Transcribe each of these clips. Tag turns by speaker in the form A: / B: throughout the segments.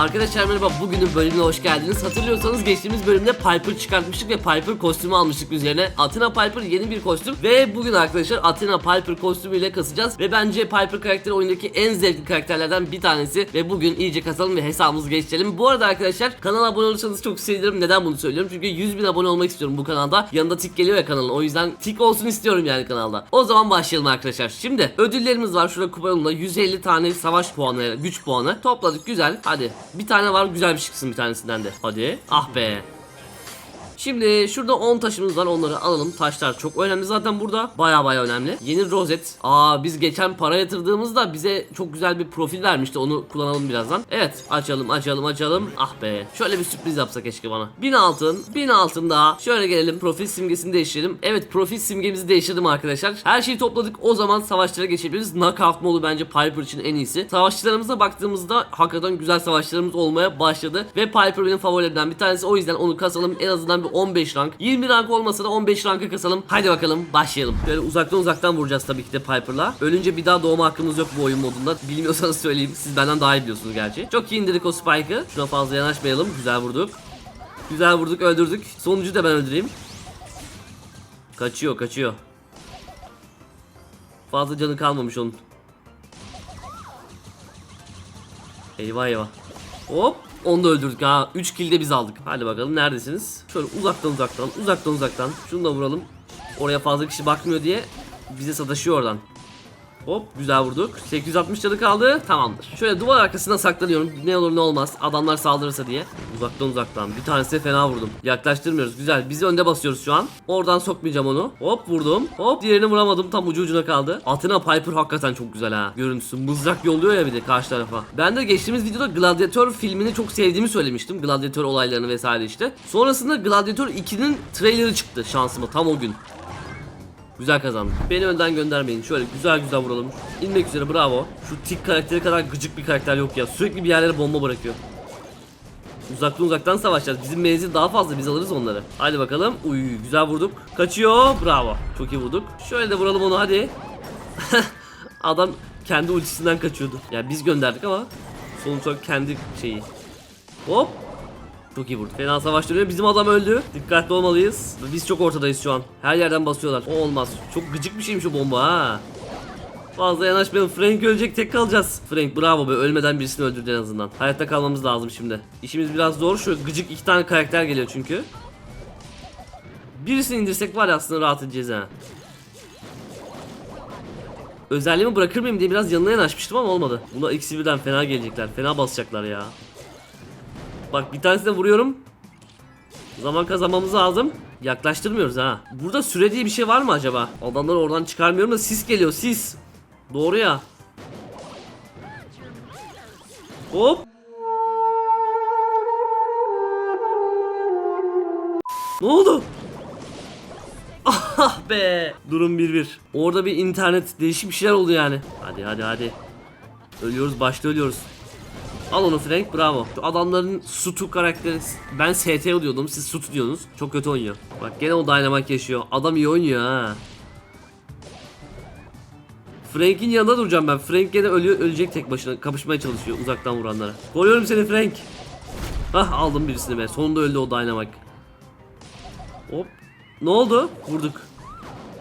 A: Arkadaşlar merhaba bugünün bölümüne hoş geldiniz. Hatırlıyorsanız geçtiğimiz bölümde Piper çıkartmıştık ve Piper kostümü almıştık üzerine. Athena Piper yeni bir kostüm ve bugün arkadaşlar Athena Piper kostümüyle kasacağız. Ve bence Piper karakteri oyundaki en zevkli karakterlerden bir tanesi. Ve bugün iyice kasalım ve hesabımızı geçirelim. Bu arada arkadaşlar kanala abone olursanız çok sevinirim. Neden bunu söylüyorum? Çünkü 100 bin abone olmak istiyorum bu kanalda. Yanında tik geliyor ya kanalın. O yüzden tik olsun istiyorum yani kanalda. O zaman başlayalım arkadaşlar. Şimdi ödüllerimiz var. Şurada kupa yolunda 150 tane savaş puanı, güç puanı. Topladık güzel. Hadi. Bir tane var güzel bir şey çıksın bir tanesinden de. Hadi. Ah be. Şimdi şurada 10 taşımız var onları alalım. Taşlar çok önemli zaten burada. Baya baya önemli. Yeni rozet. Aa biz geçen para yatırdığımızda bize çok güzel bir profil vermişti. Onu kullanalım birazdan. Evet açalım açalım açalım. Ah be. Şöyle bir sürpriz yapsa keşke bana. 1000 altın. 1000 altın daha. Şöyle gelelim profil simgesini değiştirelim. Evet profil simgemizi değiştirdim arkadaşlar. Her şeyi topladık. O zaman savaşlara geçebiliriz. Knockout modu bence Piper için en iyisi. Savaşçılarımıza baktığımızda hakikaten güzel savaşçılarımız olmaya başladı. Ve Piper benim favorilerimden bir tanesi. O yüzden onu kasalım. En azından bir 15 rank. 20 rank olmasa da 15 ranka kasalım. Haydi bakalım başlayalım. Böyle uzaktan uzaktan vuracağız tabii ki de Piper'la. Ölünce bir daha doğma hakkımız yok bu oyun modunda. Bilmiyorsanız söyleyeyim. Siz benden daha iyi biliyorsunuz gerçi. Çok iyi indirdik o Spike'ı. Şuna fazla yanaşmayalım. Güzel vurduk. Güzel vurduk öldürdük. Sonuncuyu da ben öldüreyim. Kaçıyor kaçıyor. Fazla canı kalmamış onun. Eyvah eyvah. Hop. Onu da öldürdük ha. 3 kill de biz aldık. Hadi bakalım neredesiniz? Şöyle uzaktan uzaktan uzaktan uzaktan. Şunu da vuralım. Oraya fazla kişi bakmıyor diye bize sataşıyor oradan. Hop güzel vurduk. 860 canı kaldı. Tamamdır. Şöyle duvar arkasına saklanıyorum. Ne olur ne olmaz. Adamlar saldırırsa diye. Uzaktan uzaktan. Bir tanesine fena vurdum. Yaklaştırmıyoruz. Güzel. Bizi önde basıyoruz şu an. Oradan sokmayacağım onu. Hop vurdum. Hop diğerini vuramadım. Tam ucu ucuna kaldı. Athena Piper hakikaten çok güzel ha. Görüntüsü. Mızrak yolluyor ya bir de karşı tarafa. Ben de geçtiğimiz videoda Gladiator filmini çok sevdiğimi söylemiştim. Gladiator olaylarını vesaire işte. Sonrasında Gladiator 2'nin trailerı çıktı şansıma tam o gün. Güzel kazandık. Beni önden göndermeyin. Şöyle güzel güzel vuralım. İnmek üzere bravo. Şu tik karakteri kadar gıcık bir karakter yok ya. Sürekli bir yerlere bomba bırakıyor. Uzaktan uzaktan savaşacağız. Bizim menzil daha fazla biz alırız onları. Hadi bakalım. Uy güzel vurduk. Kaçıyor. Bravo. Çok iyi vurduk. Şöyle de vuralım onu hadi. Adam kendi ultisinden kaçıyordu. Yani biz gönderdik ama sonuç olarak kendi şeyi. Hop. Çok iyi vurdu. Fena savaş dönüyor. Bizim adam öldü. Dikkatli olmalıyız. Biz çok ortadayız şu an. Her yerden basıyorlar. O olmaz. Çok gıcık bir şeymiş o bomba ha. Fazla yanaşmayalım. Frank ölecek tek kalacağız. Frank bravo be ölmeden birisini öldürdü en azından. Hayatta kalmamız lazım şimdi. İşimiz biraz zor. Şu gıcık iki tane karakter geliyor çünkü. Birisini indirsek var ya aslında rahat edeceğiz ha. Özelliğimi bırakır mıyım diye biraz yanına yanaşmıştım ama olmadı. Buna eksi birden fena gelecekler. Fena basacaklar ya. Bak bir tanesine vuruyorum. Zaman kazanmamız lazım. Yaklaştırmıyoruz ha. Burada süre diye bir şey var mı acaba? Adamları oradan çıkarmıyorum da sis geliyor sis. Doğru ya. Hop. Ne oldu? Ah be. Durum 1-1. Orada bir internet değişik bir şeyler oldu yani. Hadi hadi hadi. Ölüyoruz başta ölüyoruz. Al onu Frank bravo. Şu adamların Sutu karakteri ben ST diyordum siz Sutu diyorsunuz. Çok kötü oynuyor. Bak gene o Dynamite yaşıyor. Adam iyi oynuyor ha. Frank'in yanında duracağım ben. Frank gene ölüyor, ölecek tek başına. Kapışmaya çalışıyor uzaktan vuranlara. Koruyorum seni Frank. Hah aldım birisini be. Sonunda öldü o Dynamite. Hop. Ne oldu? Vurduk.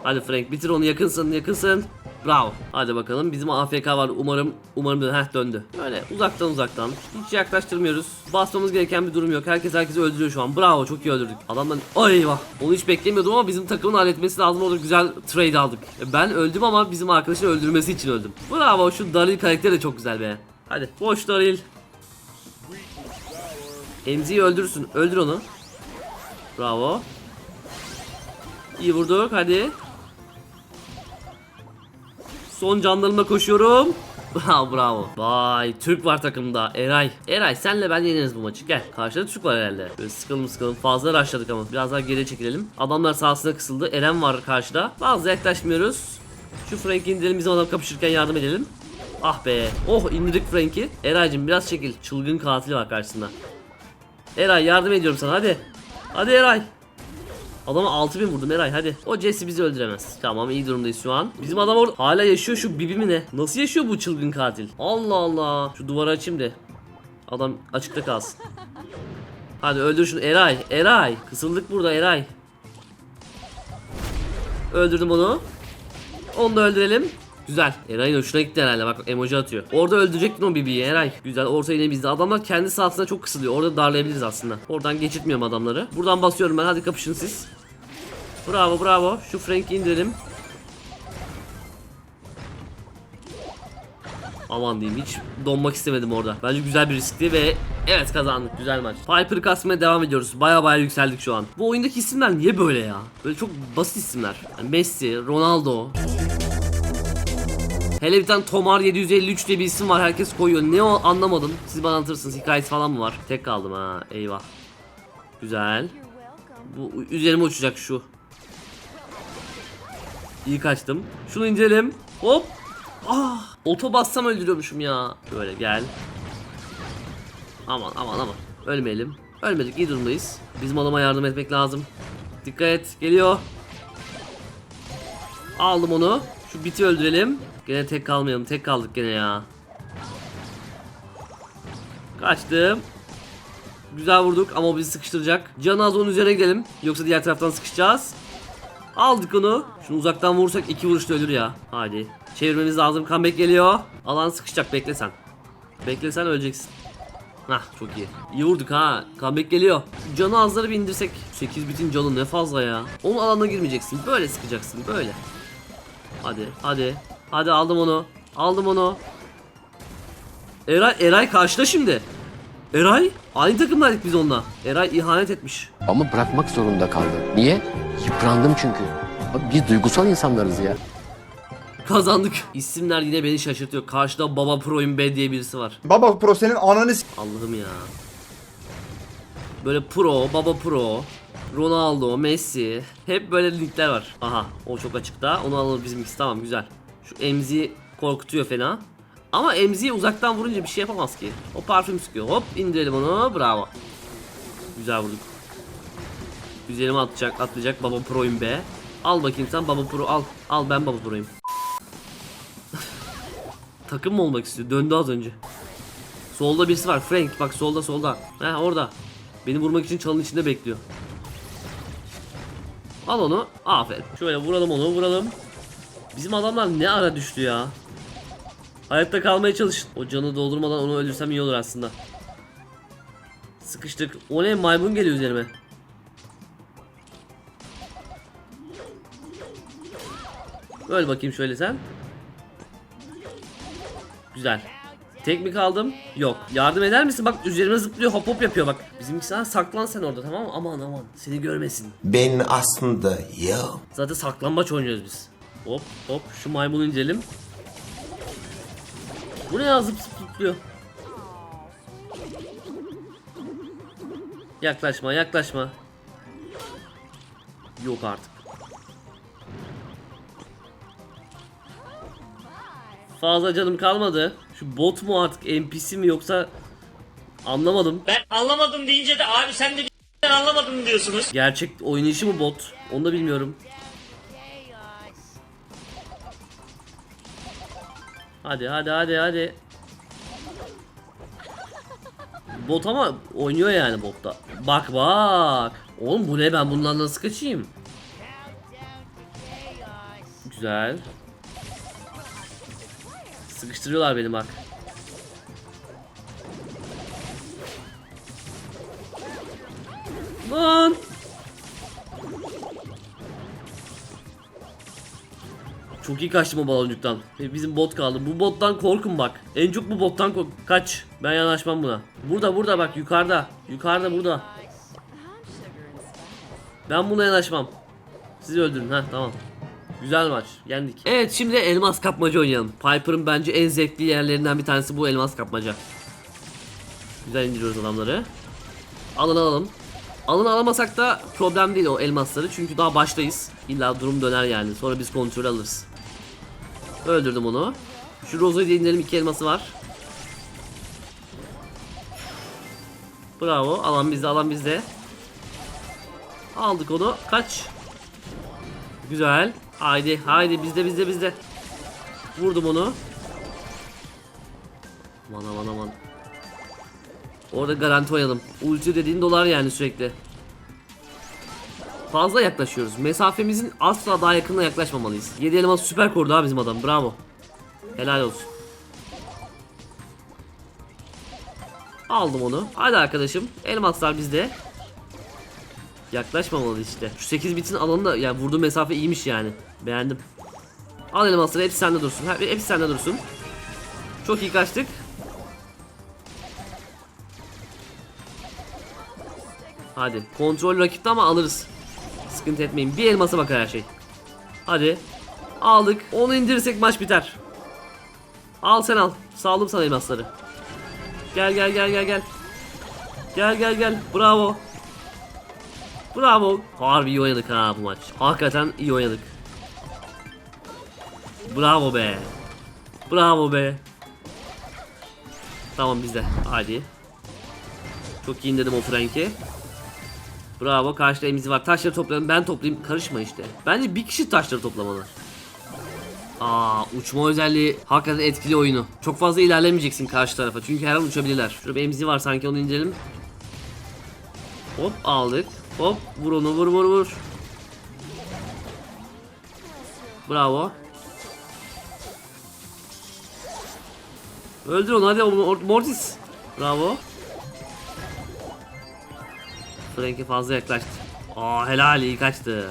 A: Hadi Frank bitir onu yakınsın yakınsın. Bravo. Hadi bakalım bizim AFK var umarım umarım heh döndü. Böyle uzaktan uzaktan hiç yaklaştırmıyoruz. Basmamız gereken bir durum yok. Herkes herkesi öldürüyor şu an. Bravo çok iyi öldürdük. Adamdan ay eyvah. Onu hiç beklemiyordum ama bizim takımın halletmesi lazım. Orada güzel trade aldık. E, Ben öldüm ama bizim arkadaşın öldürmesi için öldüm. Bravo şu Daryl karakteri de çok güzel be. Hadi boş Daryl. Emzi'yi öldürsün. Öldür onu. Bravo. İyi vurduk hadi. Son canlarımla koşuyorum. Bravo bravo. Vay Türk var takımda. Eray. Eray senle ben yeneriz bu maçı. Gel. Karşıda Türk var herhalde. Böyle sıkalım sıkalım. Fazla rushladık ama. Biraz daha geriye çekilelim. Adamlar sahasına kısıldı. Eren var karşıda. Fazla yaklaşmıyoruz. Şu Frank'i indirelim bizim adam kapışırken yardım edelim. Ah be. Oh indirdik Frank'i. Eray'cım biraz çekil. Çılgın katil var karşısında. Eray yardım ediyorum sana hadi. Hadi Eray. Adama 6000 vurdum Eray hadi. O Jesse bizi öldüremez. Tamam iyi durumdayız şu an. Bizim adam orada hala yaşıyor şu Bibi mi ne? Nasıl yaşıyor bu çılgın katil? Allah Allah. Şu duvarı açayım de. Adam açıkta kalsın. Hadi öldür şunu Eray. Eray. Kısıldık burada Eray. Öldürdüm onu. Onu da öldürelim. Güzel. Eray'ın hoşuna gitti herhalde. Bak emoji atıyor. Orada öldürecektin o Bibi'yi Eray. Güzel. Orta yine bizde. Adamlar kendi sahasına çok kısılıyor. Orada darlayabiliriz aslında. Oradan geçirtmiyorum adamları. Buradan basıyorum ben. Hadi kapışın siz. Bravo bravo. Şu Frank'i indirelim. Aman diyeyim hiç donmak istemedim orada. Bence güzel bir riskti ve evet kazandık. Güzel maç. Piper kasmaya devam ediyoruz. Baya baya yükseldik şu an. Bu oyundaki isimler niye böyle ya? Böyle çok basit isimler. Yani Messi, Ronaldo. Hele bir tane Tomar 753 diye bir isim var. Herkes koyuyor. Ne o anlamadım. Siz bana anlatırsınız. Hikayesi falan mı var? Tek kaldım ha. Eyvah. Güzel. Bu üzerime uçacak şu. İyi kaçtım. Şunu indirelim. Hop. Ah, oto bassam öldürüyormuşum ya. Böyle gel. Aman aman aman. Ölmeyelim. Ölmedik iyi durumdayız. Bizim adama yardım etmek lazım. Dikkat et. Geliyor. Aldım onu. Şu biti öldürelim. Gene tek kalmayalım. Tek kaldık gene ya. Kaçtım. Güzel vurduk ama o bizi sıkıştıracak. Can az onun üzerine gidelim. Yoksa diğer taraftan sıkışacağız. Aldık onu. Şunu uzaktan vurursak iki vuruşta ölür ya. Hadi. Çevirmemiz lazım. Comeback geliyor. Alan sıkışacak. Bekle sen. Bekle öleceksin. Hah çok iyi. İyi vurduk ha. Comeback geliyor. Canı azları bir indirsek. 8 bitin canı ne fazla ya. Onun alanına girmeyeceksin. Böyle sıkacaksın. Böyle. Hadi. Hadi. Hadi aldım onu. Aldım onu. Eray, Eray karşıda şimdi. Eray aynı takımdaydık biz onunla. Eray ihanet etmiş.
B: Ama bırakmak zorunda kaldım. Niye? Yıprandım çünkü. Abi Biz duygusal insanlarız ya.
A: Kazandık. İsimler yine beni şaşırtıyor. Karşıda Baba Pro'yum B diye birisi var.
C: Baba Pro senin ananı s-
A: Allah'ım ya. Böyle Pro, Baba Pro, Ronaldo, Messi. Hep böyle linkler var. Aha o çok açıkta. Onu alalım bizimkisi tamam güzel. Şu Emzi korkutuyor fena. Ama Emzi'yi uzaktan vurunca bir şey yapamaz ki. O parfüm sıkıyor. Hop indirelim onu. Bravo. Güzel vurduk. Üzerime atacak, atlayacak Baba Pro'yum be. Al bakayım sen Baba Pro al. Al ben Baba Pro'yum. Takım mı olmak istiyor? Döndü az önce. Solda birisi var. Frank bak solda solda. He orada. Beni vurmak için çalın içinde bekliyor. Al onu. Aferin. Şöyle vuralım onu vuralım. Bizim adamlar ne ara düştü ya. Hayatta kalmaya çalışın. O canı doldurmadan onu öldürsem iyi olur aslında. Sıkıştık. O ne maymun geliyor üzerime. Öl bakayım şöyle sen. Güzel. Tek mi kaldım? Yok. Yardım eder misin? Bak üzerime zıplıyor hop hop yapıyor bak. Bizimki sana saklan sen orada tamam mı? Aman aman seni görmesin.
D: Ben aslında ya
A: Zaten saklambaç oynuyoruz biz. Hop hop şu maymunu indirelim. Bu ne ya zıp zıp zıplıyor. Yaklaşma yaklaşma. Yok artık. Fazla canım kalmadı. Şu bot mu artık NPC mi yoksa anlamadım.
E: Ben anlamadım deyince de abi sen de bir anlamadım diyorsunuz.
A: Gerçek oynayışı mı bot? Onu da bilmiyorum. Hadi hadi hadi hadi. Bot ama oynuyor yani botta. Bak bak. Oğlum bu ne ben bundan nasıl kaçayım? Güzel. Sıkıştırıyorlar beni bak. Lan. Çok iyi kaçtım o baloncuktan. Ve Bizim bot kaldı. Bu bottan korkun bak. En çok bu bottan kork. Kaç. Ben yanaşmam buna. Burada burada bak yukarıda. Yukarıda burada. Ben buna yanaşmam. Siz öldürün ha tamam. Güzel maç. Yendik. Evet şimdi elmas kapmaca oynayalım. Piper'ın bence en zevkli yerlerinden bir tanesi bu elmas kapmaca. Güzel indiriyoruz adamları. Alın alalım. Alın alamasak da problem değil o elmasları çünkü daha baştayız. İlla durum döner yani. Sonra biz kontrol alırız. Öldürdüm onu. Şu Rozo'yu da indirelim. iki elması var. Bravo. Alan bizde alan bizde. Aldık onu. Kaç. Güzel. Haydi haydi bizde bizde bizde. Vurdum onu. Aman aman aman. Orada garanti oynayalım. Ulti dediğin dolar yani sürekli. Fazla yaklaşıyoruz. Mesafemizin asla daha yakınına yaklaşmamalıyız. 7 elmas süper korudu ha bizim adam. Bravo. Helal olsun. Aldım onu. Hadi arkadaşım. Elmaslar bizde. Yaklaşmamalı işte. Şu 8 bitin alanı da yani vurduğu mesafe iyiymiş yani. Beğendim. Al elmasları hepsi sende dursun. Hep- Hepsi sende dursun. Çok iyi kaçtık. Hadi. Kontrol rakipte ama alırız. Sıkıntı etmeyin. Bir elmasa bakar her şey. Hadi. Aldık. Onu indirirsek maç biter. Al sen al. Saldım sana elmasları. Gel gel gel gel gel. Gel gel gel. Bravo. Bravo. Harbi iyi oynadık ha bu maç. Hakikaten iyi oynadık. Bravo be. Bravo be. Tamam bizde. Hadi. Çok iyi indirdim o Frank'i. Bravo karşıda emizi var. Taşları toplayalım ben toplayayım. Karışma işte. Bence bir kişi taşları toplamalı. Aa uçma özelliği hakikaten etkili oyunu. Çok fazla ilerlemeyeceksin karşı tarafa çünkü her an uçabilirler. Şurada bir emzi var sanki onu indirelim. Hop aldık. Hop vur onu vur vur vur. Bravo. Öldür onu hadi Mor- Mortis. Bravo. Frank'e fazla yaklaştı. Aa helal iyi kaçtı.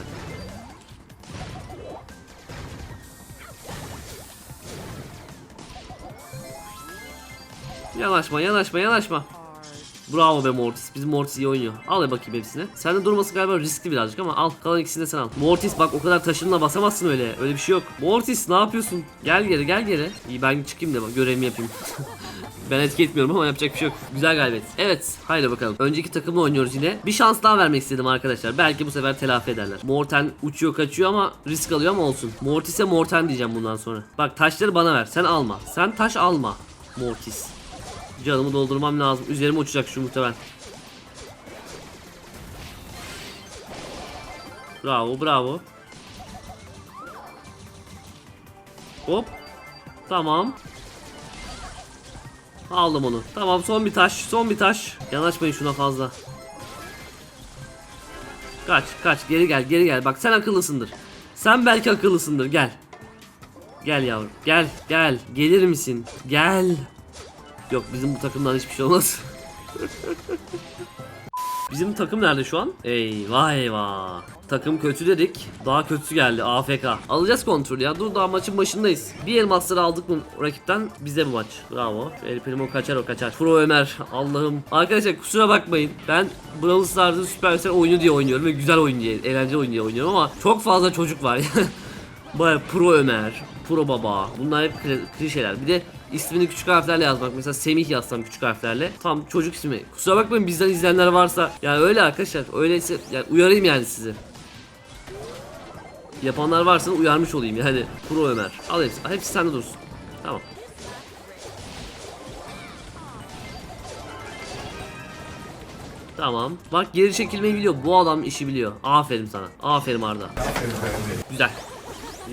A: Yanaşma yanaşma yanaşma. Bravo be Mortis. Bizim Mortis iyi oynuyor. Al ya bakayım hepsini. Sende durması galiba riskli birazcık ama al. Kalan ikisini de sen al. Mortis bak o kadar taşınla basamazsın öyle. Öyle bir şey yok. Mortis ne yapıyorsun? Gel geri gel geri. İyi ben çıkayım da bak görevimi yapayım. ben etki etmiyorum ama yapacak bir şey yok. Güzel galibiyet. Evet haydi bakalım. Önceki takımla oynuyoruz yine. Bir şans daha vermek istedim arkadaşlar. Belki bu sefer telafi ederler. Morten uçuyor kaçıyor ama risk alıyor ama olsun. Mortis'e Morten diyeceğim bundan sonra. Bak taşları bana ver. Sen alma. Sen taş alma. Mortis. Canımı doldurmam lazım. Üzerime uçacak şu muhtemelen. Bravo bravo. Hop. Tamam. Aldım onu. Tamam son bir taş. Son bir taş. Yanaşmayın şuna fazla. Kaç kaç geri gel geri gel. Bak sen akıllısındır. Sen belki akıllısındır gel. Gel yavrum gel gel. Gelir misin? Gel. Yok bizim bu takımdan hiçbir şey olmaz. bizim takım nerede şu an? Eyvah eyvah. Takım kötü dedik. Daha kötüsü geldi AFK. Alacağız kontrol ya. Dur daha maçın başındayız. Bir elmasları aldık mı rakipten bize bu maç. Bravo. El Primo kaçar o kaçar. Pro Ömer. Allah'ım. Arkadaşlar kusura bakmayın. Ben Brawl Stars'ın Supercell oyunu diye oynuyorum ve güzel oyun diye, eğlenceli oyun diye oynuyorum ama çok fazla çocuk var. Baya Pro Ömer, Pro Baba. Bunlar hep kli- klişeler. Bir de ismini küçük harflerle yazmak. Mesela Semih yazsam küçük harflerle. Tam çocuk ismi. Kusura bakmayın bizden izleyenler varsa. Yani öyle arkadaşlar. Öyleyse yani uyarayım yani sizi. Yapanlar varsa uyarmış olayım yani. Pro Ömer. Al hepsi. Hepsi sende dursun. Tamam. Tamam. Bak geri çekilmeyi biliyor. Bu adam işi biliyor. Aferin sana. Aferin Arda. Güzel.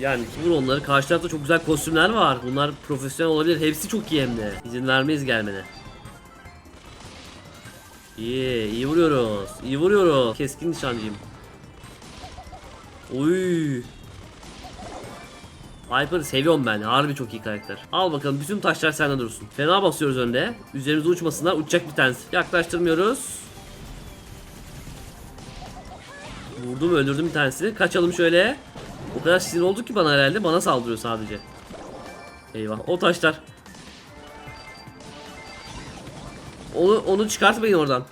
A: Yani vur onları. Karşı tarafta çok güzel kostümler var. Bunlar profesyonel olabilir. Hepsi çok iyi hem de. İzin vermeyiz gelmene. İyi, iyi vuruyoruz. İyi vuruyoruz. Keskin nişancıyım. Oy. Viper'ı seviyorum ben. Harbi çok iyi karakter. Al bakalım bütün taşlar sende dursun. Fena basıyoruz önde. Üzerimize uçmasınlar. Uçacak bir tanesi. Yaklaştırmıyoruz. Vurdum öldürdüm bir tanesini. Kaçalım şöyle. O kadar sinir oldu ki bana herhalde. Bana saldırıyor sadece. Eyvah. O taşlar. Onu, onu çıkartmayın oradan.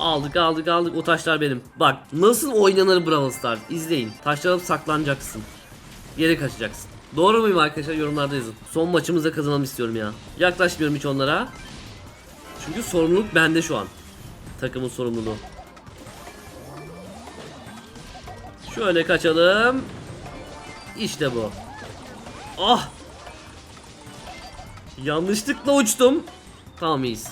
A: Aldık aldık aldık o taşlar benim. Bak nasıl oynanır Brawl Stars izleyin. Taşlara saklanacaksın. Geri kaçacaksın. Doğru muyum arkadaşlar yorumlarda yazın. Son maçımızda kazanalım istiyorum ya. Yaklaşmıyorum hiç onlara. Çünkü sorumluluk bende şu an. Takımın sorumluluğu. Şöyle kaçalım. İşte bu. Ah! Yanlışlıkla uçtum. Tamam iyiyiz.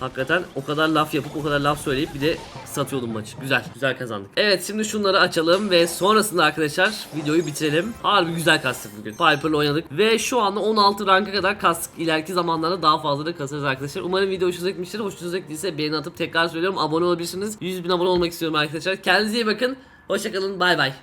A: Hakikaten o kadar laf yapıp o kadar laf söyleyip bir de satıyordum maçı. Güzel. Güzel kazandık. Evet şimdi şunları açalım ve sonrasında arkadaşlar videoyu bitirelim. Harbi güzel kastık bugün. Piper'la oynadık ve şu anda 16 ranka kadar kastık. İleriki zamanlarda daha fazla da kasarız arkadaşlar. Umarım video hoşunuza gitmiştir. Hoşunuza gittiyse beğeni atıp tekrar söylüyorum abone olabilirsiniz. 100 bin abone olmak istiyorum arkadaşlar. Kendinize iyi bakın. Hoşçakalın. Bay bay.